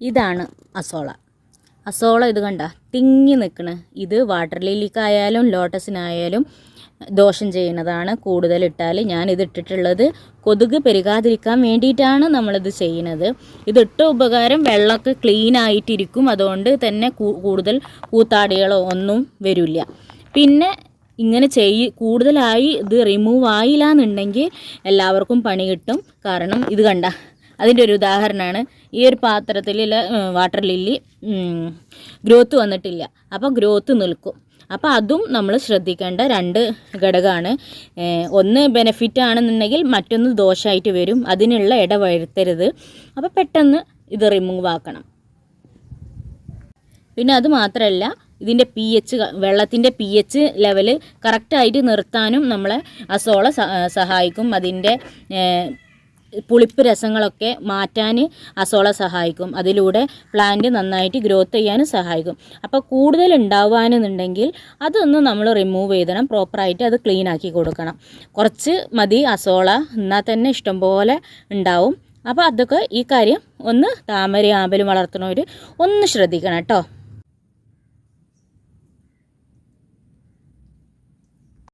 ഇതാണ് azolla. Azolla ഇത് കണ്ട തിങ്ങി നിൽക്കണ് ഇത് വാട്ടർ ലില്ലിക്കായാലും ലോട്ടസിനായാലും ദോഷം ചെയ്യുന്നതാണ്. കൂടുതൽ ഇട്ടാൽ ഞാൻ ഇത് ഇട്ടിട്ടുള്ളത് കൊതുക് പെരുകാതിരിക്കാൻ വേണ്ടിയിട്ടാണ് നമ്മളിത് ചെയ്യുന്നത്. ഇതിട്ട ഉപകാരം വെള്ളമൊക്കെ ക്ലീൻ ആയിട്ടിരിക്കും. അതുകൊണ്ട് തന്നെ കൂടുതൽ കൂത്താടികളോ ഒന്നും വരില്ല. പിന്നെ ഇങ്ങനെ ചെയ് കൂടുതലായി ഇത് റിമൂവ് ആയില്ല എന്നുണ്ടെങ്കിൽ എല്ലാവർക്കും പണി കിട്ടും. കാരണം ഇത് കണ്ട അതിന്റെ ഒരു ഉദാഹരണമാണ്. ഈ ഒരു പാത്രത്തിൽ വാട്ടർ ലില്ലി ഗ്രോത്ത് വന്നിട്ടില്ല. അപ്പോൾ ഗ്രോത്ത് നിൽക്കും. അപ്പോൾ അതും നമ്മൾ ശ്രദ്ധിക്കേണ്ട രണ്ട് ഘടകമാണ്. ഒന്ന് ബെനഫിറ്റ് ആണെന്നുണ്ടെങ്കിൽ മറ്റൊന്ന് ദോഷമായിട്ട് വരും. അതിനുള്ള ഇട വരുത്തരുത്. അപ്പോൾ പെട്ടെന്ന് ഇത് റിമൂവ് ആക്കണം. പിന്നെ അത് മാത്രമല്ല ഇതിന്റെ പി എച്ച് വെള്ളത്തിന്റെ പി എച്ച് ലെവൽ കറക്റ്റായിട്ട് നിർത്താനും നമ്മളെ അസോള സഹായിക്കും. അതിന്റെ പുളിപ്പ് രസങ്ങളൊക്കെ മാറ്റാൻ അസോള സഹായിക്കും. അതിലൂടെ പ്ലാന്റ് നന്നായിട്ട് ഗ്രോത്ത് ചെയ്യാനും സഹായിക്കും. അപ്പോൾ കൂടുതൽ ഉണ്ടാവാനെന്നുണ്ടെങ്കിൽ അതൊന്ന് നമ്മൾ റിമൂവ് ചെയ്തണം. പ്രോപ്പറായിട്ട് അത് ക്ലീൻ ആക്കി കൊടുക്കണം. കുറച്ച് മതി അസോള എന്നാൽ തന്നെ ഇഷ്ടംപോലെ ഉണ്ടാവും. അപ്പോൾ അതൊക്കെ ഈ കാര്യം ഒന്ന് താമര ആമ്പലും വളർത്തുന്നവർ ഒന്ന് ശ്രദ്ധിക്കണം കേട്ടോ